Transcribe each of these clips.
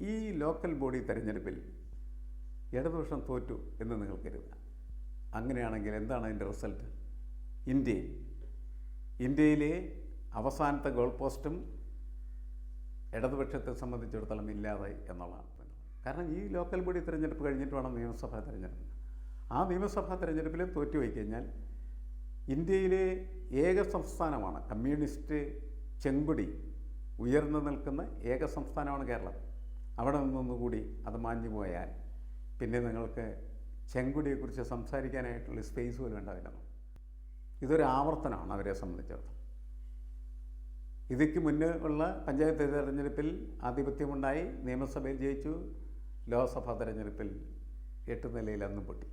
ഈ local body തെരഞ്ഞെടുപ്പിൽ ഇടതുപക്ഷം തോറ്റു എന്ന് നിങ്ങൾ കരുതുക. അങ്ങനെയാണെങ്കിൽ എന്താണ് അതിന്റെ റിസൾട്ട്? ഇന്ത്യയിൽ. ഇന്ത്യയിലെ അവസാനത്തെ ഗോൾ പോസ്റ്റും ഇടതുപക്ഷത്തെ സംബന്ധിച്ചിടത്തോളം ഇല്ലാതായി എന്നുള്ളതാണ് കാരണം ഈ ലോക്കൽ ബോഡി തിരഞ്ഞെടുപ്പ് കഴിഞ്ഞിട്ട് വേണം നിയമസഭാ തിരഞ്ഞെടുപ്പ് ആ നിയമസഭാ തിരഞ്ഞെടുപ്പിൽ തോറ്റു കഴിഞ്ഞാൽ ഇന്ത്യയിലെ ഏക സംസ്ഥാനമാണ് കമ്മ്യൂണിസ്റ്റ് ചെങ്കുടി ഉയർന്നു നിൽക്കുന്ന ഏക സംസ്ഥാനമാണ് കേരളം. അവിടെ നിന്നൊന്നുകൂടി അത് മാഞ്ഞു പോയാൽ പിന്നെ നിങ്ങൾക്ക് ചെങ്കുടിയെക്കുറിച്ച് സംസാരിക്കാനായിട്ടുള്ള സ്പേസ് പോലും ഉണ്ടാവില്ല ഇതൊരു ആവർത്തനമാണ് അവരെ സംബന്ധിച്ചിടത്തോളം. ഇതിക്ക് മുന്നേ ഉള്ള പഞ്ചായത്ത് തെരഞ്ഞെടുപ്പിൽ ആധിപത്യമുണ്ടായി നിയമസഭയിൽ ജയിച്ചു ലോക്സഭാ തെരഞ്ഞെടുപ്പിൽ എട്ട് നിലയിൽ അന്ന് പൊട്ടി.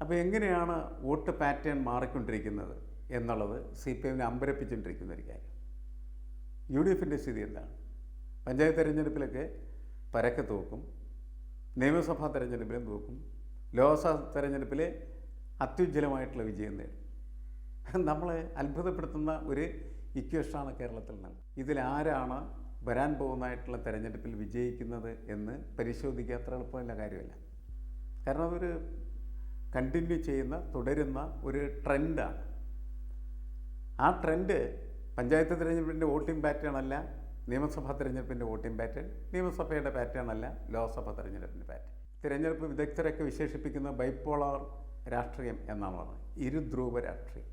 അപ്പോൾ എങ്ങനെയാണ് വോട്ട് പാറ്റേൺ മാറിക്കൊണ്ടിരിക്കുന്നത് എന്നുള്ളത് സി പി എമ്മിനെ അമ്പരപ്പിച്ചുകൊണ്ടിരിക്കുന്ന ഒരു കാര്യം. യു ഡി എഫിന്റെ സ്ഥിതി എന്താണ്? പഞ്ചായത്ത് തിരഞ്ഞെടുപ്പിലൊക്കെ പരക്കെ തൂക്കും നിയമസഭാ തിരഞ്ഞെടുപ്പിലും തൂക്കും ലോക്സഭാ തെരഞ്ഞെടുപ്പിൽ അത്യുജ്വലമായിട്ടുള്ള വിജയം നേടും. നമ്മളെ അത്ഭുതപ്പെടുത്തുന്ന ഒരു ഇക്വേഷനാണ് കേരളത്തിൽ നിന്ന് ഇതിലാരാണ് വരാൻ പോകുന്നതായിട്ടുള്ള തിരഞ്ഞെടുപ്പിൽ വിജയിക്കുന്നത് എന്ന് പരിശോധിക്കുക അത്ര എളുപ്പമല്ല കാര്യമല്ല. കാരണം അതൊരു കണ്ടിന്യൂ ചെയ്യുന്ന തുടരുന്ന ഒരു ട്രെൻഡാണ് ആ ട്രെൻഡ് പഞ്ചായത്ത് തിരഞ്ഞെടുപ്പിന്റെ വോട്ടിംഗ് പാറ്റേൺ അല്ല നിയമസഭാ തിരഞ്ഞെടുപ്പിന്റെ വോട്ടിംഗ് പാറ്റേൺ നിയമസഭയുടെ പാറ്റേൺ അല്ല ലോക്സഭാ തിരഞ്ഞെടുപ്പിന്റെ പാറ്റേൺ. തിരഞ്ഞെടുപ്പ് വിദഗ്ധരൊക്കെ വിശേഷിപ്പിക്കുന്ന ബൈപ്പോളാർ രാഷ്ട്രീയം എന്നാണ് പറഞ്ഞത് ഇരുധ്രുവ രാഷ്ട്രീയം.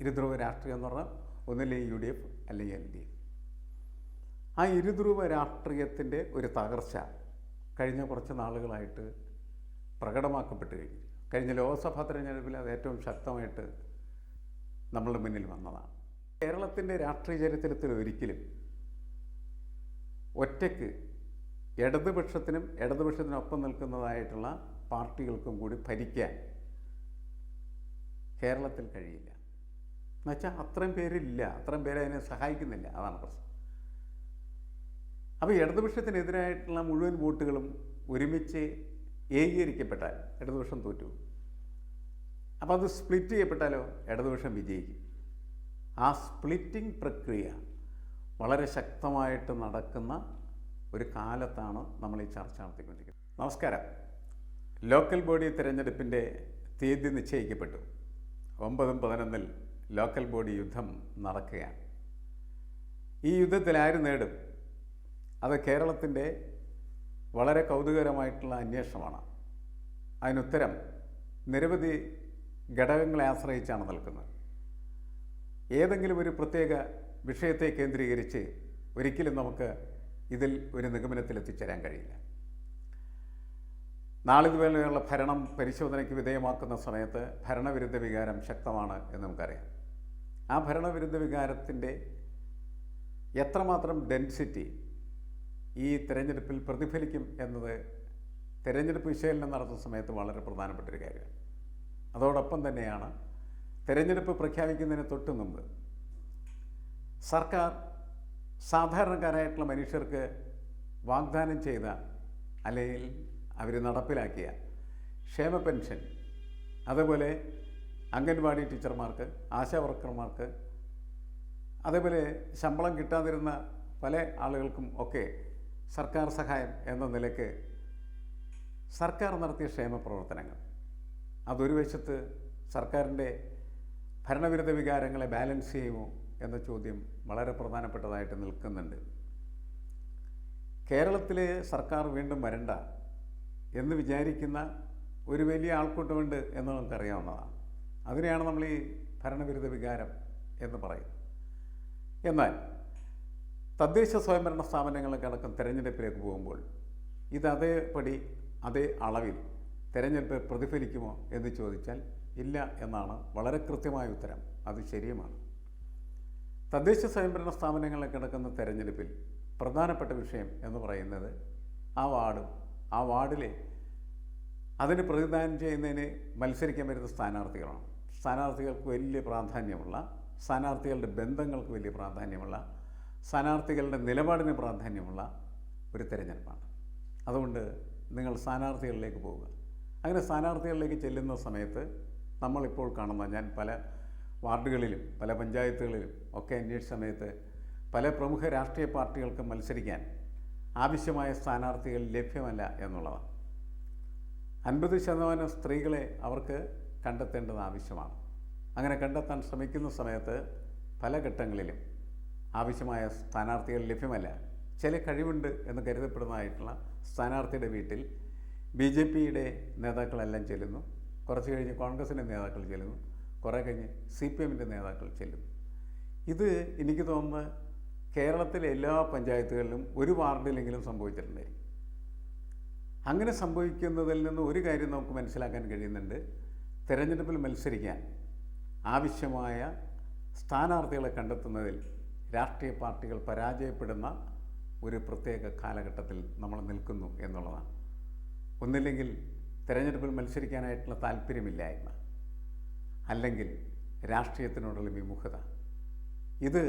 ഇരുധ്രുവ രാഷ്ട്രീയം എന്ന് പറഞ്ഞാൽ ഒന്നില്ലെങ്കിൽ യു ഡി എഫ് അല്ലെങ്കിൽ എൽ ഡി എഫ്. ആ ഇരുധ്രുവ രാഷ്ട്രീയത്തിന്റെ ഒരു തകർച്ച കഴിഞ്ഞ കുറച്ച് നാളുകളായിട്ട് പ്രകടമാക്കപ്പെട്ട് കഴിഞ്ഞു. കഴിഞ്ഞ ലോക്സഭാ തെരഞ്ഞെടുപ്പിൽ അത് ഏറ്റവും ശക്തമായിട്ട് നമ്മളുടെ മുന്നിൽ വന്നതാണ്. കേരളത്തിന്റെ രാഷ്ട്രീയ ചരിത്രത്തിൽ ഒരിക്കലും ഒറ്റയ്ക്ക് ഇടതുപക്ഷത്തിനും ഇടതുപക്ഷത്തിനൊപ്പം നിൽക്കുന്നതായിട്ടുള്ള പാർട്ടികൾക്കും കൂടി ഭരിക്കാൻ കേരളത്തിൽ കഴിയില്ല. എന്നുവെച്ചാൽ അത്രയും പേരില്ല. അത്രയും പേരെ അതിനെ സഹായിക്കുന്നില്ല. അതാണ് പ്രശ്നം. അപ്പോൾ ഇടതുപക്ഷത്തിനെതിരായിട്ടുള്ള മുഴുവൻ വോട്ടുകളും ഒരുമിച്ച് ഏകീകരിക്കപ്പെട്ടാൽ ഇടതുപക്ഷം തോറ്റു. അപ്പോൾ അത് സ്പ്ലിറ്റ് ചെയ്യപ്പെട്ടാലോ? ഇടതുപക്ഷം വിജയിക്കും. ആ സ്പ്ലിറ്റിംഗ് പ്രക്രിയ വളരെ ശക്തമായിട്ട് നടക്കുന്ന ഒരു കാലത്താണ് നമ്മൾ ഈ ചർച്ച നടത്തിക്കൊണ്ടിരിക്കുന്നത്. നമസ്കാരം. ലോക്കൽ ബോഡി തിരഞ്ഞെടുപ്പിന്റെ തീയതി നിശ്ചയിക്കപ്പെട്ടു. ഒമ്പതും പതിനൊന്നിൽ ലോക്കൽ ബോഡി യുദ്ധം നടക്കുകയാണ്. ഈ യുദ്ധത്തിൽ ആര് നേടും? അത് കേരളത്തിന്റെ വളരെ കൗതുകകരമായിട്ടുള്ള അന്വേഷണമാണ്. അതിനുത്തരം നിരവധി ഘടകങ്ങളെ ആശ്രയിച്ചാണ് നിൽക്കുന്നത്. ഏതെങ്കിലും ഒരു പ്രത്യേക വിഷയത്തെ കേന്ദ്രീകരിച്ച് ഒരിക്കലും നമുക്ക് ഇതിൽ ഒരു നിഗമനത്തിൽ എത്തിച്ചേരാൻ കഴിയില്ല. നാളിതുപോലെയുള്ള ഭരണം പരിശോധനയ്ക്ക് വിധേയമാക്കുന്ന സമയത്ത് ഭരണവിരുദ്ധ വികാരം ശക്തമാണ് എന്ന് നമുക്കറിയാം. ആ ഭരണവിരുദ്ധ വികാരത്തിന്റെ എത്രമാത്രം ഡെൻസിറ്റി ഈ തിരഞ്ഞെടുപ്പിൽ പ്രതിഫലിക്കും എന്നത് തിരഞ്ഞെടുപ്പ് വിശകലനം നടത്തുന്ന സമയത്ത് വളരെ പ്രധാനപ്പെട്ടൊരു കാര്യമാണ്. അതോടൊപ്പം തന്നെയാണ് തിരഞ്ഞെടുപ്പ് പ്രഖ്യാപിക്കുന്നതിന് തൊട്ട് മുമ്പ് സർക്കാർ സാധാരണക്കാരായിട്ടുള്ള മനുഷ്യർക്ക് വാഗ്ദാനം ചെയ്ത അല്ലെങ്കിൽ അവർ നടപ്പിലാക്കിയ ക്ഷേമ പെൻഷൻ അതേപോലെ അംഗൻവാടി ടീച്ചർമാർക്ക് ആശാ വർക്കർമാർക്ക് അതേപോലെ ശമ്പളം കിട്ടാതിരുന്ന പല ആളുകൾക്കും ഒക്കെ സർക്കാർ സഹായം എന്ന നിലയ്ക്ക് സർക്കാർ നടത്തിയ ക്ഷേമ പ്രവർത്തനങ്ങൾ. അതൊരു വശത്ത് സർക്കാരിന്റെ ഭരണവിരുദ്ധ വികാരങ്ങളെ ബാലൻസ് ചെയ്യുമോ എന്ന ചോദ്യം വളരെ പ്രധാനപ്പെട്ടതായിട്ട് നിൽക്കുന്നുണ്ട്. കേരളത്തിലെ സർക്കാർ വീണ്ടും വരണ്ട എന്ന് വിചാരിക്കുന്ന ഒരു വലിയ ആൾക്കൂട്ടമുണ്ട് എന്ന് നമുക്കറിയാവുന്നതാണ്. അതിനെയാണ് നമ്മൾ ഈ ഭരണവിരുദ്ധ വികാരം എന്ന് പറയും എന്നാൽ തദ്ദേശ സ്വയംഭരണ സ്ഥാപനങ്ങളൊക്കെ അടക്കം തിരഞ്ഞെടുപ്പിലേക്ക് പോകുമ്പോൾ ഇത് അതേപടി അതേ അളവിൽ തിരഞ്ഞെടുപ്പ് പ്രതിഫലിക്കുമോ എന്ന് ചോദിച്ചാൽ ഇല്ല എന്നാണ് വളരെ കൃത്യമായ ഉത്തരം. അത് ശരിയുമാണ്. തദ്ദേശ സ്വയംഭരണ സ്ഥാപനങ്ങളിൽ കിടക്കുന്ന തെരഞ്ഞെടുപ്പിൽ പ്രധാനപ്പെട്ട വിഷയം എന്ന് പറയുന്നത് ആ വാർഡും ആ വാർഡിലെ അതിന് പ്രതിദാനം ചെയ്യുന്നതിന് മത്സരിക്കാൻ വരുന്ന സ്ഥാനാർത്ഥികളാണ്. സ്ഥാനാർത്ഥികൾക്ക് വലിയ പ്രാധാന്യമുള്ള സ്ഥാനാർത്ഥികളുടെ ബന്ധങ്ങൾക്ക് വലിയ പ്രാധാന്യമുള്ള സ്ഥാനാർത്ഥികളുടെ നിലപാടിന് പ്രാധാന്യമുള്ള ഒരു തിരഞ്ഞെടുപ്പാണ്. അതുകൊണ്ട് നിങ്ങൾ സ്ഥാനാർത്ഥികളിലേക്ക് പോവുക. അങ്ങനെ സ്ഥാനാർത്ഥികളിലേക്ക് ചെല്ലുന്ന സമയത്ത് നമ്മളിപ്പോൾ കാണുന്ന ഞാൻ പല വാർഡുകളിലും പല പഞ്ചായത്തുകളിലും ഒക്കെ അന്വേഷിച്ച സമയത്ത് പല പ്രമുഖ രാഷ്ട്രീയ പാർട്ടികൾക്ക് മത്സരിക്കാൻ ആവശ്യമായ സ്ഥാനാർത്ഥികൾ ലഭ്യമല്ല എന്നുള്ളതാണ് അൻപത് ശതമാനം സ്ത്രീകളെ അവർക്ക് കണ്ടെത്തേണ്ടത് ആവശ്യമാണ്. അങ്ങനെ കണ്ടെത്താൻ ശ്രമിക്കുന്ന സമയത്ത് പല ഘട്ടങ്ങളിലും ആവശ്യമായ സ്ഥാനാർത്ഥികൾ ലഭ്യമല്ല. ചില കഴിവുണ്ട് എന്ന് കരുതപ്പെടുന്നതായിട്ടുള്ള സ്ഥാനാർത്ഥിയുടെ വീട്ടിൽ ബി ജെ പിയുടെ നേതാക്കളെല്ലാം ചെല്ലുന്നു. കുറച്ച് കഴിഞ്ഞ് കോൺഗ്രസിന്റെ നേതാക്കൾ ചെല്ലുന്നു. കുറേ കഴിഞ്ഞ് സി പി എമ്മിന്റെ നേതാക്കൾ ചെല്ലും. ഇത് എനിക്ക് തോന്നുന്നത് കേരളത്തിലെ എല്ലാ പഞ്ചായത്തുകളിലും ഒരു വാർഡിലെങ്കിലും സംഭവിച്ചിട്ടുണ്ടായിരിക്കും. അങ്ങനെ സംഭവിക്കുന്നതിൽ നിന്ന് ഒരു കാര്യം നമുക്ക് മനസ്സിലാക്കാൻ കഴിയുന്നുണ്ട്. തിരഞ്ഞെടുപ്പിൽ മത്സരിക്കാൻ ആവശ്യമായ സ്ഥാനാർത്ഥികളെ കണ്ടെത്തുന്നതിൽ രാഷ്ട്രീയ പാർട്ടികൾ പരാജയപ്പെടുന്ന ഒരു പ്രത്യേക കാലഘട്ടത്തിൽ നമ്മൾ നിൽക്കുന്നു എന്നുള്ളതാണ്. ഒന്നില്ലെങ്കിൽ തിരഞ്ഞെടുപ്പിൽ മത്സരിക്കാനായിട്ടുള്ള താല്പര്യമില്ലായ്മ. അല്ലെങ്കിൽ രാഷ്ട്രീയത്തിനോടുള്ള വിമുഖത. ഇത്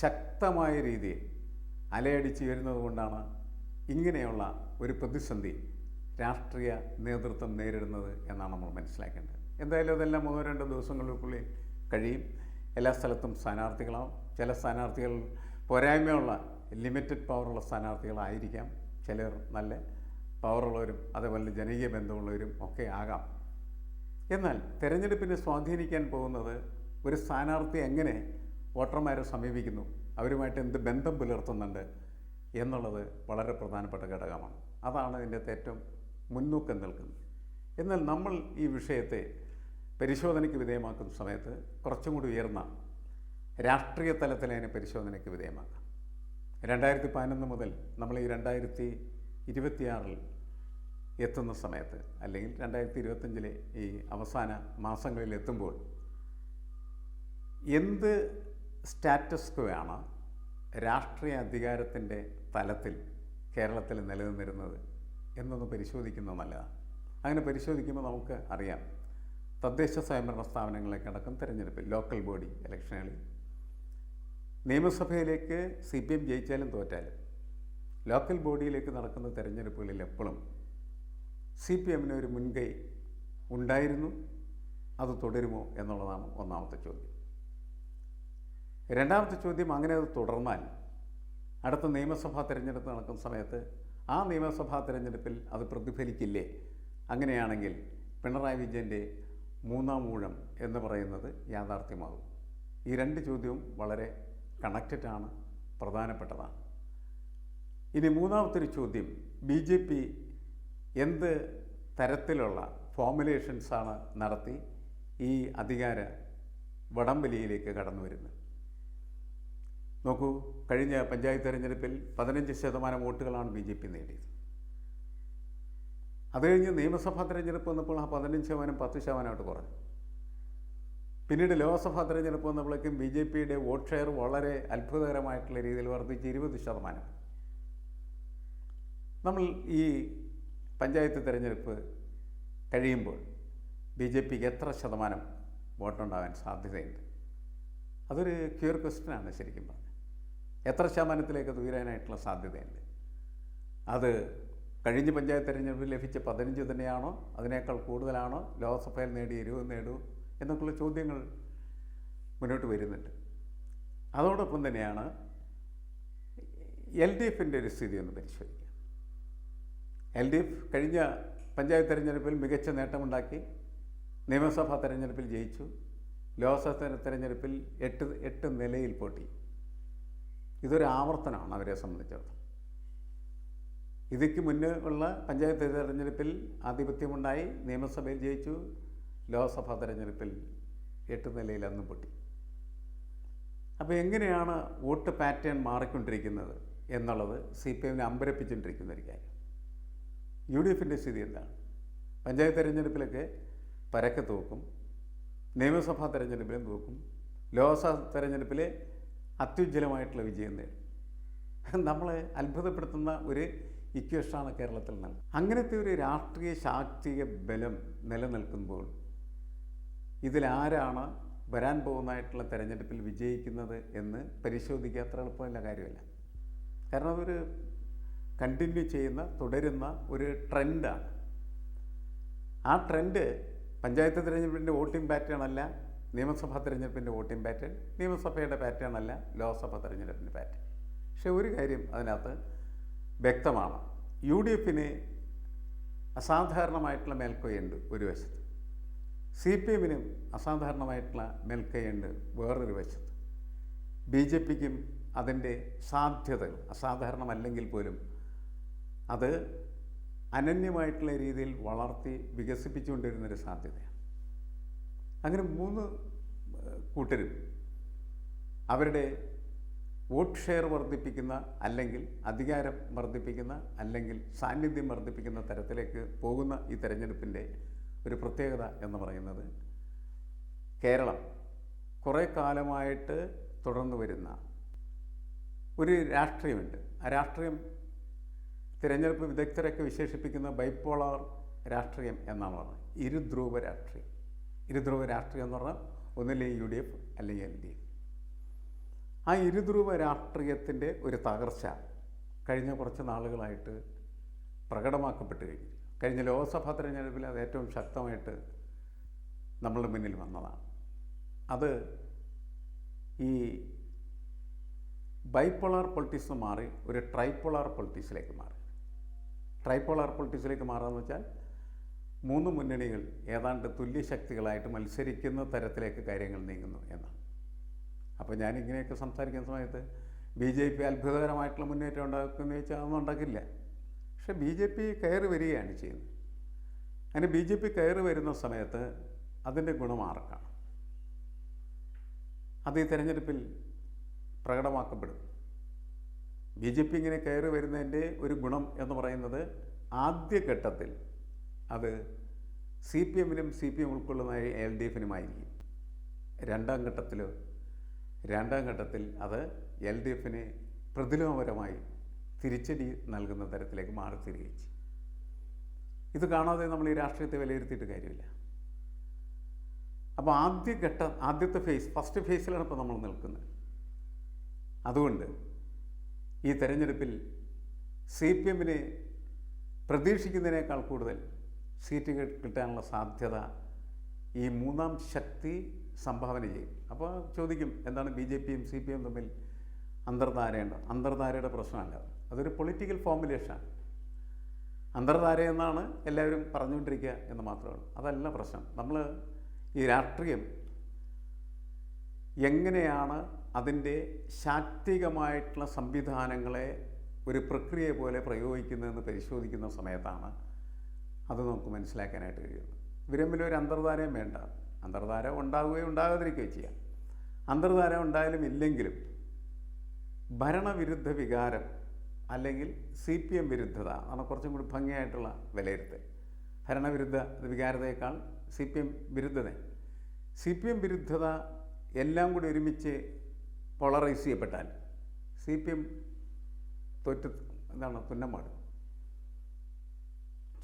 ശക്തമായ രീതിയിൽ അലയടിച്ച് വരുന്നത് കൊണ്ടാണ് ഇങ്ങനെയുള്ള ഒരു പ്രതിസന്ധി രാഷ്ട്രീയ നേതൃത്വം നേരിടുന്നത് എന്നാണ് നമ്മൾ മനസ്സിലാക്കേണ്ടത്. എന്തായാലും അതെല്ലാം മൂന്നോ രണ്ടോ ദിവസങ്ങൾക്കുള്ളിൽ കഴിയും. എല്ലാ സ്ഥലത്തും സ്ഥാനാർത്ഥികളാവും. ചില സ്ഥാനാർത്ഥികൾ പോരായ്മയുള്ള ലിമിറ്റഡ് പവറുള്ള സ്ഥാനാർത്ഥികളായിരിക്കാം. ചിലർ നല്ല പവറുള്ളവരും അതേപോലെ ജനകീയ ബന്ധമുള്ളവരും ഒക്കെ ആകാം. എന്നാൽ തിരഞ്ഞെടുപ്പിനെ സ്വാധീനിക്കാൻ പോകുന്നത് ഒരു സ്ഥാനാർത്ഥി എങ്ങനെ വോട്ടർമാരെ സമീപിക്കുന്നു? അവരുമായിട്ട് എന്ത് ബന്ധം പുലർത്തുന്നുണ്ട്? എന്നുള്ളത് വളരെ പ്രധാനപ്പെട്ട ഘടകമാണ്. അതാണ് ഇതിന്റെ ഏറ്റവും മുൻതൂക്കം നിൽക്കുന്നത്. എന്നാൽ നമ്മൾ ഈ വിഷയത്തെ പരിശോധനയ്ക്ക് വിധേയമാക്കുന്ന സമയത്ത് കുറച്ചും കൂടി ഉയർന്ന രാഷ്ട്രീയ തലത്തിൽ അതിനെ പരിശോധനയ്ക്ക് വിധേയമാക്കാം. രണ്ടായിരത്തി പതിനൊന്ന് മുതൽ നമ്മൾ ഈ രണ്ടായിരത്തി ഇരുപത്തിയാറിൽ എത്തുന്ന സമയത്ത് അല്ലെങ്കിൽ രണ്ടായിരത്തി ഇരുപത്തഞ്ചിലെ ഈ അവസാന മാസങ്ങളിൽ എത്തുമ്പോൾ എന്ത് സ്റ്റാറ്റസ് ആണ് രാഷ്ട്രീയ അധികാരത്തിന്റെ തലത്തിൽ കേരളത്തിൽ നിലനിന്നിരുന്നത് എന്നൊന്ന് പരിശോധിക്കുന്നത് നല്ലതാണ് അങ്ങനെ പരിശോധിക്കുമ്പോൾ നമുക്ക് അറിയാം. തദ്ദേശ സ്വയംഭരണ സ്ഥാപനങ്ങളിലേക്കടക്കം തിരഞ്ഞെടുപ്പിൽ ലോക്കൽ ബോഡി ഇലക്ഷനുകളിൽ നിയമസഭയിലേക്ക് സി പി എം ജയിച്ചാലും തോറ്റാലും ലോക്കൽ ബോഡിയിലേക്ക് നടക്കുന്ന തിരഞ്ഞെടുപ്പുകളിൽ എപ്പോഴും സി പി എമ്മിന് ഒരു മുൻകൈ ഉണ്ടായിരുന്നു. അത് തുടരുമോ എന്നുള്ളതാണ് ഒന്നാമത്തെ ചോദ്യം. രണ്ടാമത്തെ ചോദ്യം അങ്ങനെ അത് തുടർന്നാൽ അടുത്ത നിയമസഭാ തിരഞ്ഞെടുപ്പ് നടക്കുന്ന സമയത്ത് ആ നിയമസഭാ തിരഞ്ഞെടുപ്പിൽ അത് പ്രതിഫലിക്കില്ലേ? അങ്ങനെയാണെങ്കിൽ പിണറായി വിജയന്റെ മൂന്നാം ഊഴം എന്ന് പറയുന്നത് യാഥാർത്ഥ്യമാകും. ഈ രണ്ട് ചോദ്യവും വളരെ കണക്റ്റഡ് ആണ് പ്രധാനപ്പെട്ടതാണ്. ഇനി മൂന്നാമത്തെ ഒരു ചോദ്യം. ബി ജെ പി എന്ത് തരത്തിലുള്ള ഫോമുലേഷൻസാണ് നടത്തി ഈ അധികാര വടംവലിയിലേക്ക് കടന്നു വരുന്നത്? നോക്കൂ കഴിഞ്ഞ പഞ്ചായത്ത് തെരഞ്ഞെടുപ്പിൽ പതിനഞ്ച് ശതമാനം വോട്ടുകളാണ് ബി ജെ പി നേടിയത്. അത് കഴിഞ്ഞ് നിയമസഭാ തെരഞ്ഞെടുപ്പ് വന്നപ്പോൾ ആ പതിനഞ്ച് ശതമാനം പത്ത് ശതമാനമായിട്ട് കുറഞ്ഞു. പിന്നീട് ലോക്സഭാ തെരഞ്ഞെടുപ്പ് വന്നപ്പോഴേക്കും ബി ജെ പിയുടെ വോട്ട് ഷെയർ വളരെ അത്ഭുതകരമായിട്ടുള്ള രീതിയിൽ വർദ്ധിച്ച് ഇരുപത് ശതമാനം നമ്മൾ ഈ പഞ്ചായത്ത് തിരഞ്ഞെടുപ്പ് കഴിയുമ്പോൾ ബി ജെ പിക്ക് എത്ര ശതമാനം വോട്ടുണ്ടാകാൻ സാധ്യതയുണ്ട്? അതൊരു ക്യൂർ ക്വസ്റ്റ്യനാണ് ശരിക്കും പറഞ്ഞത് എത്ര ശതമാനത്തിലേക്ക് അത് ഉയരാനായിട്ടുള്ള സാധ്യതയുണ്ട്? അത് കഴിഞ്ഞ പഞ്ചായത്ത് തിരഞ്ഞെടുപ്പിൽ ലഭിച്ച പതിനഞ്ച് തന്നെയാണോ? അതിനേക്കാൾ കൂടുതലാണോ? ലോക്സഭയിൽ നേടി ഇരുപത് നേടൂ എന്നൊക്കെയുള്ള ചോദ്യങ്ങൾ മുന്നോട്ട് വരുന്നുണ്ട്. അതോടൊപ്പം തന്നെയാണ് എൽ ഡി എഫിന്റെ ഒരു സ്ഥിതി ഒന്ന് പരിശോധിക്കാം. എൽ ഡി എഫ് കഴിഞ്ഞ പഞ്ചായത്ത് തെരഞ്ഞെടുപ്പിൽ മികച്ച നേട്ടമുണ്ടാക്കി നിയമസഭാ തെരഞ്ഞെടുപ്പിൽ ജയിച്ചു ലോക്സഭ തെരഞ്ഞെടുപ്പിൽ എട്ട് എട്ട് നിലയിൽ പൊട്ടി. ഇതൊരു ആവർത്തനമാണ് അവരെ സംബന്ധിച്ചിടത്തോളം. ഇതിക്ക് മുന്നേ ഉള്ള പഞ്ചായത്ത് തെരഞ്ഞെടുപ്പിൽ ആധിപത്യമുണ്ടായി നിയമസഭയിൽ ജയിച്ചു ലോക്സഭാ തെരഞ്ഞെടുപ്പിൽ എട്ട് നിലയിൽ അന്നും പൊട്ടി. അപ്പോൾ എങ്ങനെയാണ് വോട്ട് പാറ്റേൺ മാറിക്കൊണ്ടിരിക്കുന്നത് എന്നുള്ളത് സി പി എമ്മിനെ അമ്പരപ്പിച്ചുകൊണ്ടിരിക്കുന്ന ഒരു കാര്യം. യു ഡി എഫിന്റെ സ്ഥിതി എന്താണ്? പഞ്ചായത്ത് തെരഞ്ഞെടുപ്പിലൊക്കെ പരക്കെ തോക്കും നിയമസഭാ തെരഞ്ഞെടുപ്പിലും തോക്കും ലോകസഭാ തെരഞ്ഞെടുപ്പിൽ അത്യുജ്വലമായിട്ടുള്ള വിജയം നേടും. നമ്മളെ അത്ഭുതപ്പെടുത്തുന്ന ഒരു ഇക്വേഷനാണ് കേരളത്തിൽ നിന്ന് അങ്ങനത്തെ ഒരു രാഷ്ട്രീയ ശാക്തിക ബലം നിലനിൽക്കുമ്പോൾ ഇതിലാരാണ് വരാൻ പോകുന്നതായിട്ടുള്ള തെരഞ്ഞെടുപ്പിൽ വിജയിക്കുന്നത് എന്ന് പരിശോധിക്കുക അത്ര എളുപ്പമുള്ള കാര്യമല്ല. കാരണം അതൊരു കണ്ടിന്യൂ ചെയ്യുന്ന തുടരുന്ന ഒരു ട്രെൻഡാണ്. ആ ട്രെൻഡ് പഞ്ചായത്ത് തിരഞ്ഞെടുപ്പിന്റെ വോട്ടിംഗ് പാറ്റേൺ അല്ല നിയമസഭാ തിരഞ്ഞെടുപ്പിന്റെ വോട്ടിംഗ് പാറ്റേൺ നിയമസഭയുടെ പാറ്റേൺ അല്ല ലോക്സഭാ തിരഞ്ഞെടുപ്പിന്റെ പാറ്റേൺ. പക്ഷേ ഒരു കാര്യം അതിനകത്ത് വ്യക്തമാണ്. യു ഡി എഫിന് അസാധാരണമായിട്ടുള്ള മേൽക്കൈയുണ്ട് ഒരു വശത്ത്. സി പി എമ്മിനും അസാധാരണമായിട്ടുള്ള മേൽക്കൈയുണ്ട് വേറൊരു വശത്ത്. ബി ജെ പിക്കും അതിന്റെ സാധ്യതകൾ അസാധാരണമല്ലെങ്കിൽ പോലും അത് അനന്യമായിട്ടുള്ള രീതിയിൽ വളർത്തി വികസിപ്പിച്ചുകൊണ്ടിരുന്നൊരു സാധ്യതയാണ്. അങ്ങനെ മൂന്ന് കൂട്ടരും അവരുടെ വോട്ട് ഷെയർ വർദ്ധിപ്പിക്കുന്ന അല്ലെങ്കിൽ അധികാരം വർദ്ധിപ്പിക്കുന്ന അല്ലെങ്കിൽ സാന്നിധ്യം വർദ്ധിപ്പിക്കുന്ന തരത്തിലേക്ക് പോകുന്ന ഈ തെരഞ്ഞെടുപ്പിന്റെ ഒരു പ്രത്യേകത എന്ന് പറയുന്നത് കേരളം കുറേ കാലമായിട്ട് തുടർന്നു വരുന്ന ഒരു രാഷ്ട്രീയമുണ്ട്. ആ രാഷ്ട്രീയം തിരഞ്ഞെടുപ്പ് വിദഗ്ധരൊക്കെ വിശേഷിപ്പിക്കുന്ന ബൈപ്പോളാർ രാഷ്ട്രീയം എന്നാണ് പറഞ്ഞത്. ഇരുധ്രുവ രാഷ്ട്രീയം. ഇരുധ്രുവ രാഷ്ട്രീയം എന്ന് പറഞ്ഞാൽ ഒന്നില്ലെങ്കിൽ യു ഡി എഫ് അല്ലെങ്കിൽ എൽ ഡി എഫ് ആ ഇരുധ്രുവ രാഷ്ട്രീയത്തിന്റെ ഒരു തകർച്ച കഴിഞ്ഞ കുറച്ച് നാളുകളായിട്ട് പ്രകടമാക്കപ്പെട്ട് കഴിഞ്ഞു. കഴിഞ്ഞ ലോക്സഭാ തിരഞ്ഞെടുപ്പിൽ അത് ഏറ്റവും ശക്തമായിട്ട് നമ്മളുടെ മുന്നിൽ വന്നതാണ്. അത് ഈ ബൈപ്പോളാർ പൊളിറ്റിക്സ് മാറി ഒരു ട്രൈപ്പോളാർ പൊളിറ്റിക്സിലേക്ക് മാറി. ട്രൈപ്പോളാർ പൊളിറ്റിക്സിലേക്ക് മാറാന്ന് വെച്ചാൽ മൂന്ന് മുന്നണികൾ ഏതാണ്ട് തുല്യ ശക്തികളായിട്ട് മത്സരിക്കുന്ന തരത്തിലേക്ക് കാര്യങ്ങൾ നീങ്ങുന്നു എന്നാണ്. അപ്പോൾ ഞാൻ ഇങ്ങനെയൊക്കെ സംസാരിക്കുന്ന സമയത്ത് ബി ജെ പി അത്ഭുതകരമായിട്ടുള്ള മുന്നേറ്റം ഉണ്ടാക്കുമെന്ന് ചോദിച്ചാൽ അതൊന്നും ഉണ്ടാക്കില്ല. പക്ഷേ ബി ജെ പി കയറി വരികയാണ് ചെയ്യുന്നത്. അങ്ങനെ ബി ജെ പി കയറി വരുന്ന സമയത്ത് അതിന്റെ ഗുണമാർക്കാണ് അത് ഈ തെരഞ്ഞെടുപ്പിൽ പ്രകടമാക്കപ്പെടും. ബി ജെ പി ഇങ്ങനെ കയറി വരുന്നതിന്റെ ഒരു ഗുണം എന്ന് പറയുന്നത് ആദ്യഘട്ടത്തിൽ അത് സി പി എമ്മിനും സി പി എം ഉൾക്കൊള്ളുന്ന എൽ ഡി എഫിനുമായിരിക്കും. രണ്ടാം ഘട്ടത്തിൽ രണ്ടാം ഘട്ടത്തിൽ അത് എൽ ഡി എഫിന് പ്രതിലോമപരമായി തിരിച്ചടി നൽകുന്ന തരത്തിലേക്ക് മാറി ഇത് കാണാതെ നമ്മൾ ഈ രാഷ്ട്രീയത്തെ വിലയിരുത്തിയിട്ട് കാര്യമില്ല. അപ്പോൾ ആദ്യ ഘട്ടം ആദ്യത്തെ ഫേസ് ഫസ്റ്റ് ഫേസിലാണ് ഇപ്പോൾ നമ്മൾ നിൽക്കുന്നത്. അതുകൊണ്ട് ഈ തെരഞ്ഞെടുപ്പിൽ സി പി എമ്മിന് പ്രതീക്ഷിക്കുന്നതിനേക്കാൾ കൂടുതൽ സീറ്റ് കിട്ടാനുള്ള സാധ്യത ഈ മൂന്നാം ശക്തി സംഭാവന ചെയ്യും. അപ്പോൾ ചോദിക്കും എന്താണ് ബി ജെ പിയും സി പി എം തമ്മിൽ അന്തർധാരയുണ്ട് അന്തർധാരയുടെ പ്രശ്നമല്ല. അതൊരു പൊളിറ്റിക്കൽ ഫോമുലേഷനാണ് അന്തർധാര എന്നാണ് എല്ലാവരും പറഞ്ഞുകൊണ്ടിരിക്കുക എന്ന് മാത്രമാണ് അതല്ല പ്രശ്നം. നമ്മൾ ഈ രാഷ്ട്രീയം എങ്ങനെയാണ് അതിന്റെ ശാക്തികമായിട്ടുള്ള സംവിധാനങ്ങളെ ഒരു പ്രക്രിയ പോലെ പ്രയോഗിക്കുന്നതെന്ന് പരിശോധിക്കുന്ന സമയത്താണ് അത് നമുക്ക് മനസ്സിലാക്കാനായിട്ട് കഴിയുന്നത്. ഇവരമ്മിൽ ഒരു അന്തർധാരയും വേണ്ട. അന്തർധാര ഉണ്ടാവുകയോ ഉണ്ടാകാതിരിക്കുകയോ ചെയ്യാം. അന്തർധാര ഉണ്ടായാലും ഇല്ലെങ്കിലും ഭരണവിരുദ്ധ വികാരം അല്ലെങ്കിൽ സി പി എം വിരുദ്ധത അതാണ് കുറച്ചും കൂടി ഭംഗിയായിട്ടുള്ള വിലയിരുത്തൽ. ഭരണവിരുദ്ധ വികാരതയേക്കാൾ സി പി എം വിരുദ്ധത. സി പി എം വിരുദ്ധത എല്ലാം കൂടി ഒരുമിച്ച് പോളറൈസ് ചെയ്യപ്പെട്ടാൽ സി പി എം തോറ്റ് എന്താണ് തുന്നമാട്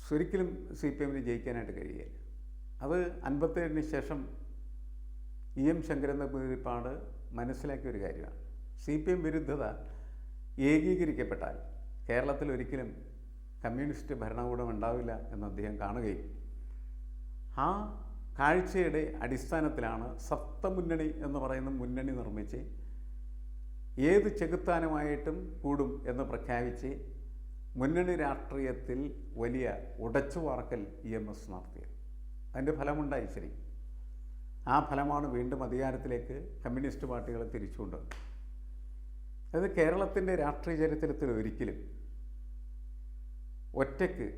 ഒരിക്കലും സി പി എമ്മിന് ജയിക്കാനായിട്ട് കഴിയുകയില്ല അത് അൻപത്തേഴിന് ശേഷം ഇ എം ശങ്കരൻ നമ്പൂതിരിപ്പാട് മനസ്സിലാക്കിയ ഒരു കാര്യമാണ്. സി പി എം വിരുദ്ധത ഏകീകരിക്കപ്പെട്ടാൽ കേരളത്തിൽ ഒരിക്കലും കമ്മ്യൂണിസ്റ്റ് ഭരണകൂടം ഉണ്ടാവില്ല എന്ന് അദ്ദേഹം കാണുകയും ആ കാഴ്ചയുടെ അടിസ്ഥാനത്തിലാണ് സപ്തമുന്നണി എന്ന് പറയുന്ന മുന്നണി നിർമ്മിച്ച് ഏത് ചെകുത്താനുമായിട്ടും കൂടും എന്ന് പ്രഖ്യാപിച്ച് മുന്നണി രാഷ്ട്രീയത്തിൽ വലിയ ഉടച്ചു വാർക്കൽ ഇ എം എസ് നടത്തിയത്. അതിന്റെ ഫലമുണ്ടായി ശരി. ആ ഫലമാണ് വീണ്ടും അധികാരത്തിലേക്ക് കമ്മ്യൂണിസ്റ്റ് പാർട്ടികളെ തിരിച്ചുകൊണ്ട് അതായത് കേരളത്തിന്റെ രാഷ്ട്രീയ ചരിത്രത്തിൽ ഒരിക്കലും ഒറ്റയ്ക്ക്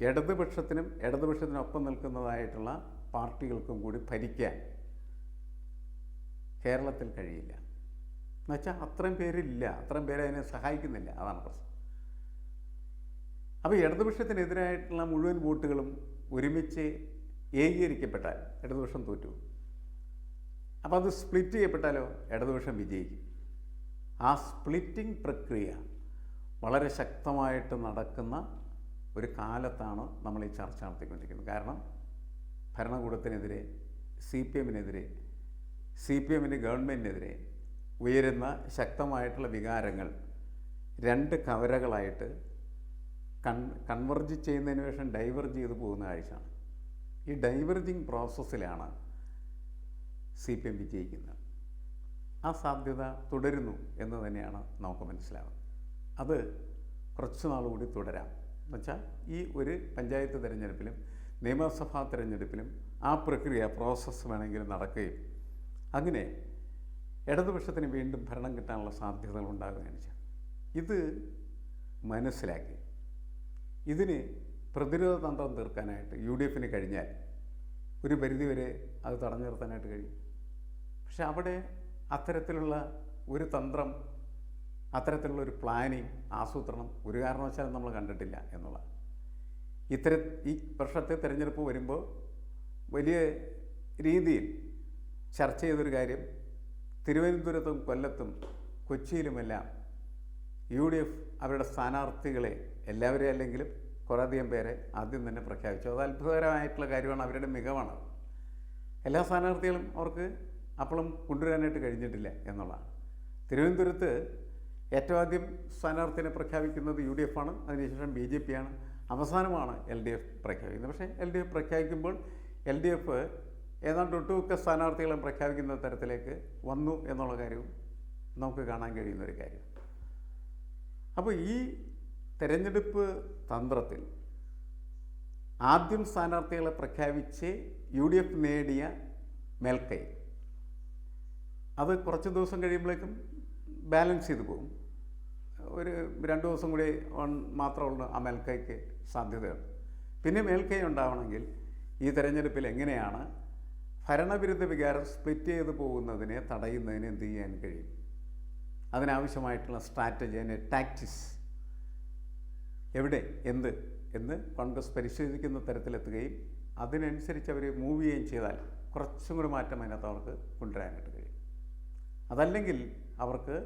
ഇടതുപക്ഷത്തിനും ഇടതുപക്ഷത്തിനൊപ്പം നിൽക്കുന്നതായിട്ടുള്ള പാർട്ടികൾക്കും കൂടി ഭരിക്കാൻ കേരളത്തിൽ കഴിയില്ല. എന്നുവെച്ചാൽ അത്രയും പേരില്ല അത്രയും പേര് അതിനെ സഹായിക്കുന്നില്ല. അതാണ് പ്രശ്നം. അപ്പോൾ ഇടതുപക്ഷത്തിനെതിരായിട്ടുള്ള മുഴുവൻ വോട്ടുകളും ഒരുമിച്ച് ഏകീകരിക്കപ്പെട്ടാൽ ഇടതുപക്ഷം തോറ്റു. അപ്പോൾ അത് സ്പ്ലിറ്റ് ചെയ്യപ്പെട്ടാലോ? ഇടതുപക്ഷം വിജയിക്കും. ആ സ്പ്ലിറ്റിംഗ് പ്രക്രിയ വളരെ ശക്തമായിട്ട് നടക്കുന്ന ഒരു കാലത്താണ് നമ്മൾ ഈ ചർച്ച നടത്തിക്കൊണ്ടിരിക്കുന്നത്. കാരണം ഭരണകൂടത്തിനെതിരെ സി പി എമ്മിനെതിരെ സി പി എമ്മിന്റെ ഗവൺമെന്റിനെതിരെ ഉയരുന്ന ശക്തമായിട്ടുള്ള വികാരങ്ങൾ രണ്ട് കവരകളായിട്ട് കൺ കൺവെർജ് ചെയ്യുന്നതിന് ശേഷം ഡൈവർജ് ചെയ്ത് പോകുന്ന കാഴ്ചയാണ്. ഈ ഡൈവർജിങ് പ്രോസസ്സിലാണ് സി പി എം വിജയിക്കുന്നത്. ആ സാധ്യത തുടരുന്നു എന്ന് തന്നെയാണ് നമുക്ക് മനസ്സിലാവുന്നത്. അത് കുറച്ച് നാൾ കൂടി തുടരാം. എന്നുവെച്ചാൽ ഈ ഒരു പഞ്ചായത്ത് തിരഞ്ഞെടുപ്പിലും നിയമസഭാ തിരഞ്ഞെടുപ്പിലും ആ പ്രക്രിയ പ്രോസസ്സ് വേണമെങ്കിൽ നടക്കുകയും. അങ്ങനെ ഇടതുപക്ഷത്തിന് വീണ്ടും ഭരണം കിട്ടാനുള്ള സാധ്യതകൾ ഉണ്ടാകുകയാണ് ഇത് മനസ്സിലാക്കി. ഇതിന് പ്രതിരോധ തന്ത്രം തീർക്കാനായിട്ട് യു ഡി എഫിന് കഴിഞ്ഞാൽ ഒരു പരിധിവരെ അത് തടഞ്ഞു നിർത്താനായിട്ട് കഴിയും. പക്ഷെ അവിടെ അത്തരത്തിലുള്ള ഒരു തന്ത്രം അത്തരത്തിലുള്ള ഒരു പ്ലാനിങ് ആസൂത്രണം ഒരു കാരണവശാലും നമ്മൾ കണ്ടിട്ടില്ല എന്നുള്ളതാണ്. ഇത്തര ഈ വർഷത്തെ തിരഞ്ഞെടുപ്പ് വരുമ്പോൾ വലിയ രീതിയിൽ ചർച്ച ചെയ്തൊരു കാര്യം തിരുവനന്തപുരത്തും കൊല്ലത്തും കൊച്ചിയിലുമെല്ലാം യു ഡി എഫ് അവരുടെ സ്ഥാനാർത്ഥികളെ എല്ലാവരെയും അല്ലെങ്കിലും കുറേയധികം പേരെ ആദ്യം തന്നെ പ്രഖ്യാപിച്ചു. അത് അത്ഭുതകരമായിട്ടുള്ള കാര്യമാണ്. അവരുടെ മികവാണ്. എല്ലാ സ്ഥാനാർത്ഥികളും അവർക്ക് അപ്പോഴും കൊണ്ടുവരാനായിട്ട് കഴിഞ്ഞിട്ടില്ല എന്നുള്ളതാണ്. തിരുവനന്തപുരത്ത് ഏറ്റവും ആദ്യം സ്ഥാനാർത്ഥിനെ പ്രഖ്യാപിക്കുന്നത് യു ഡി എഫ് ആണ്. അതിനുശേഷം ബി ജെ പി ആണ്. അവസാനമാണ് എൽ ഡി എഫ് പ്രഖ്യാപിക്കുന്നത്. പക്ഷേ എൽ ഡി എഫ് പ്രഖ്യാപിക്കുമ്പോൾ എൽ ഡി എഫ് ഏതാണ്ട് ഒട്ടുമിക്ക സ്ഥാനാർത്ഥികളും പ്രഖ്യാപിക്കുന്ന തരത്തിലേക്ക് വന്നു എന്നുള്ള കാര്യവും നമുക്ക് കാണാൻ കഴിയുന്ന ഒരു കാര്യം. അപ്പോൾ ഈ തെരഞ്ഞെടുപ്പ് തന്ത്രത്തിൽ ആദ്യം സ്ഥാനാർത്ഥികളെ പ്രഖ്യാപിച്ച് യു ഡി എഫ് നേടിയ മേൽക്കൈ അത് കുറച്ച് ദിവസം കഴിയുമ്പോഴേക്കും ബാലൻസ് ചെയ്തു പോകും. ഒരു രണ്ട് ദിവസം കൂടി മാത്രമുള്ള ആ മേൽക്കൈക്ക് സാധ്യതയുണ്ട് പിന്നെ മേൽക്കൈ ഉണ്ടാവണമെങ്കിൽ ഈ തെരഞ്ഞെടുപ്പിൽ എങ്ങനെയാണ് ഭരണവിരുദ്ധ വികാരം സ്പ്ലിറ്റ് ചെയ്ത് പോകുന്നതിനെ തടയുന്നതിന് എന്ത് ചെയ്യാൻ കഴിയും? അതിനാവശ്യമായിട്ടുള്ള സ്ട്രാറ്റജി അതിന്റെ ടാക്റ്റിക്സ് എവിടെ? എന്ത്? എന്ന് കോൺഗ്രസ് പരിശോധിക്കുന്ന തരത്തിലെത്തുകയും അതിനനുസരിച്ച് അവർ മൂവ് ചെയ്യുകയും ചെയ്താൽ കുറച്ചും കൂടി മാറ്റം അതിനകത്ത് അവർക്ക് കൊണ്ടുവരാനായിട്ട് കഴിയും. അതല്ലെങ്കിൽ അവർക്ക്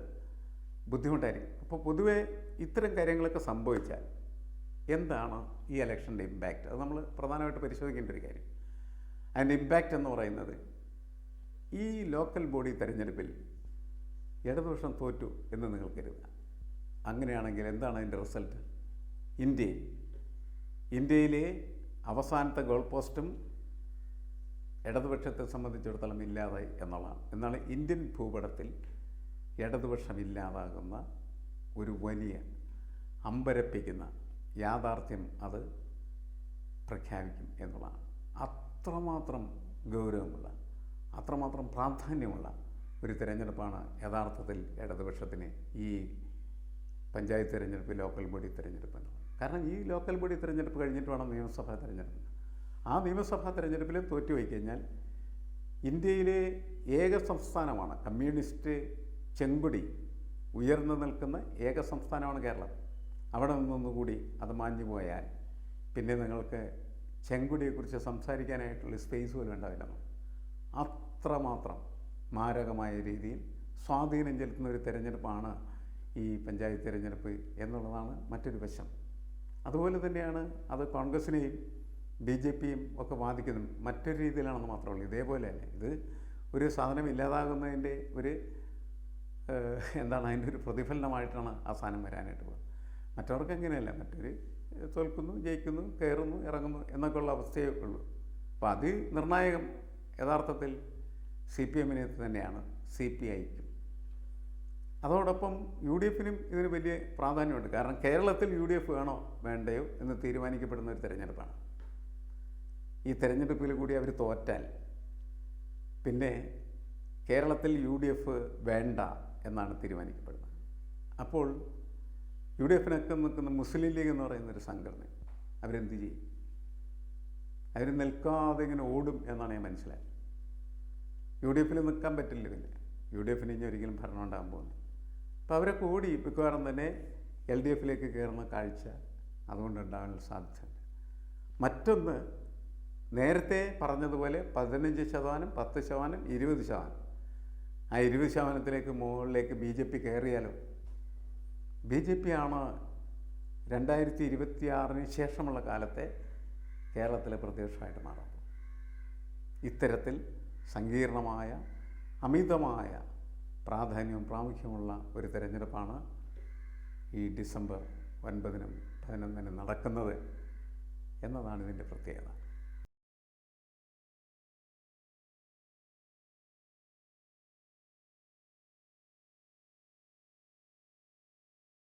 ബുദ്ധിമുട്ടായിരിക്കും. അപ്പോൾ പൊതുവെ ഇത്തരം കാര്യങ്ങളൊക്കെ സംഭവിച്ചാൽ എന്താണ് ഈ ഇലക്ഷന്റെ ഇമ്പാക്റ്റ് അത് നമ്മൾ പ്രധാനമായിട്ട് പരിശോധിക്കേണ്ട ഒരു കാര്യം. അതിന്റെ ഇമ്പാക്റ്റ് എന്ന് പറയുന്നത് ഈ ലോക്കൽ ബോഡി തിരഞ്ഞെടുപ്പിൽ ഇടതുപക്ഷം തോറ്റു എന്ന് നിങ്ങൾ കരുതുക. അങ്ങനെയാണെങ്കിൽ എന്താണ് അതിന്റെ റിസൾട്ട് ഇന്ത്യയിൽ. ഇന്ത്യയിലെ അവസാനത്തെ ഗോൾ പോസ്റ്റും ഇടതുപക്ഷത്തെ സംബന്ധിച്ചിടത്തോളം ഇല്ലാതായി എന്നുള്ളതാണ്. എന്നാണ് ഇന്ത്യൻ ഭൂപടത്തിൽ ഇടതുപക്ഷം ഇല്ലാതാകുന്ന ഒരു വലിയ അമ്പരപ്പിക്കുന്ന യാഥാർത്ഥ്യം അത് പ്രഖ്യാപിക്കും എന്നുള്ളതാണ്. അത്രമാത്രം ഗൗരവമുള്ള അത്രമാത്രം പ്രാധാന്യമുള്ള ഒരു തിരഞ്ഞെടുപ്പാണ് യഥാർത്ഥത്തിൽ ഇടതുപക്ഷത്തിന് ഈ പഞ്ചായത്ത് തിരഞ്ഞെടുപ്പ് ലോക്കൽ ബോഡി തിരഞ്ഞെടുപ്പ് കാരണം ഈ ലോക്കൽ ബോഡി തിരഞ്ഞെടുപ്പ് കഴിഞ്ഞിട്ട് വേണം നിയമസഭാ തിരഞ്ഞെടുപ്പ് ആ നിയമസഭാ തിരഞ്ഞെടുപ്പിൽ തോറ്റുപോയി കഴിഞ്ഞാൽ ഇന്ത്യയിലെ ഏക സംസ്ഥാനമാണ് കമ്മ്യൂണിസ്റ്റ് ചെങ്കൊടി ഉയർന്നു നിൽക്കുന്ന ഏക സംസ്ഥാനമാണ് കേരളം. അവിടെ നിന്നൊന്നുകൂടി അത് മാഞ്ഞു പോയാൽ പിന്നെ നിങ്ങൾക്ക് ചെങ്കൊടിയെക്കുറിച്ച് സംസാരിക്കാനായിട്ടുള്ള സ്പേസ് പോലും ഉണ്ടാവില്ല അത്രമാത്രം മാരകമായ രീതിയിൽ സ്വാധീനം ചെലുത്തുന്ന ഒരു തിരഞ്ഞെടുപ്പാണ് ഈ പഞ്ചായത്ത് തിരഞ്ഞെടുപ്പ് എന്നുള്ളതാണ് മറ്റൊരു വശം. അതുപോലെ തന്നെയാണ് അത് കോൺഗ്രസിനെയും ബി ജെ പിയും ഒക്കെ ബാധിക്കുന്നത് മറ്റൊരു രീതിയിലാണെന്ന് മാത്രമേ ഉള്ളൂ. ഇതേപോലെ തന്നെ ഇത് ഒരു സാധനം ഇല്ലാതാകുന്നതിന്റെ ഒരു എന്താണ് അതിന്റെ ഒരു പ്രതിഫലനമായിട്ടാണ് ആ സാധനം വരാനായിട്ട് പോകുന്നത്. മറ്റവർക്ക് അങ്ങനെയല്ല. മറ്റൊരു തോൽക്കുന്നു ജയിക്കുന്നു കയറുന്നു ഇറങ്ങുന്നു എന്നൊക്കെയുള്ള അവസ്ഥയേ ഉള്ളൂ അപ്പോൾ അത് നിർണായകം യഥാർത്ഥത്തിൽ സി പി എമ്മിനെ തന്നെയാണ് സി പി ഐക്കും അതോടൊപ്പം യു ഡി എഫിനും ഇതിന് വലിയ പ്രാധാന്യമുണ്ട്. കാരണം കേരളത്തിൽ യു ഡി എഫ് വേണോ വേണ്ടയോ എന്ന് തീരുമാനിക്കപ്പെടുന്ന ഒരു തിരഞ്ഞെടുപ്പാണ്. ഈ തിരഞ്ഞെടുപ്പിൽ കൂടി അവർ തോറ്റാൽ പിന്നെ കേരളത്തിൽ യു ഡി എഫ് വേണ്ട എന്നാണ് തീരുമാനിക്കപ്പെടുന്നത്. അപ്പോൾ യു ഡി എഫിനൊക്കെ നിൽക്കുന്ന മുസ്ലിം ലീഗ് എന്ന് പറയുന്ന ഒരു സംഘടന. അവരെന്ത് ചെയ്യും? അവർ നിൽക്കാതെ ഇങ്ങനെ ഓടും എന്നാണ് ഞാൻ മനസ്സിലായത്. യു ഡി എഫിൽ നിൽക്കാൻ പറ്റില്ല പിന്നെ. യു ഡി എഫിന് ഇനി ഒരിക്കലും ഭരണം ഉണ്ടാകാൻ പോകുന്നു അപ്പോൾ അവരൊക്കെ ഓടി. മിക്കവാറും തന്നെ എൽ ഡി എഫിലേക്ക് കയറുന്ന കാഴ്ച അതുകൊണ്ട് ഉണ്ടാകാനുള്ള സാധ്യതയുണ്ട്. മറ്റൊന്ന് നേരത്തെ പറഞ്ഞതുപോലെ പതിനഞ്ച് ശതമാനം പത്ത് ശതമാനം ഇരുപത് ശതമാനം. ആ ഇരുപത് ശതമാനത്തിലേക്ക് മുകളിലേക്ക് ബി ജെ പി കയറിയാലോ? ബി ജെ പി ആണ് രണ്ടായിരത്തി ഇരുപത്തിയാറിന് ശേഷമുള്ള കാലത്തെ കേരളത്തിലെ പ്രതിപക്ഷമായിട്ട് മാറുന്നത്. ഇത്തരത്തിൽ സങ്കീർണമായ അമിതമായ പ്രാധാന്യവും പ്രാമുഖ്യമുള്ള ഒരു തിരഞ്ഞെടുപ്പാണ് ഈ ഡിസംബർ ഒൻപതിനും പതിനൊന്നിനും നടക്കുന്നത് എന്നതാണ് ഇതിന്റെ പ്രത്യേകത.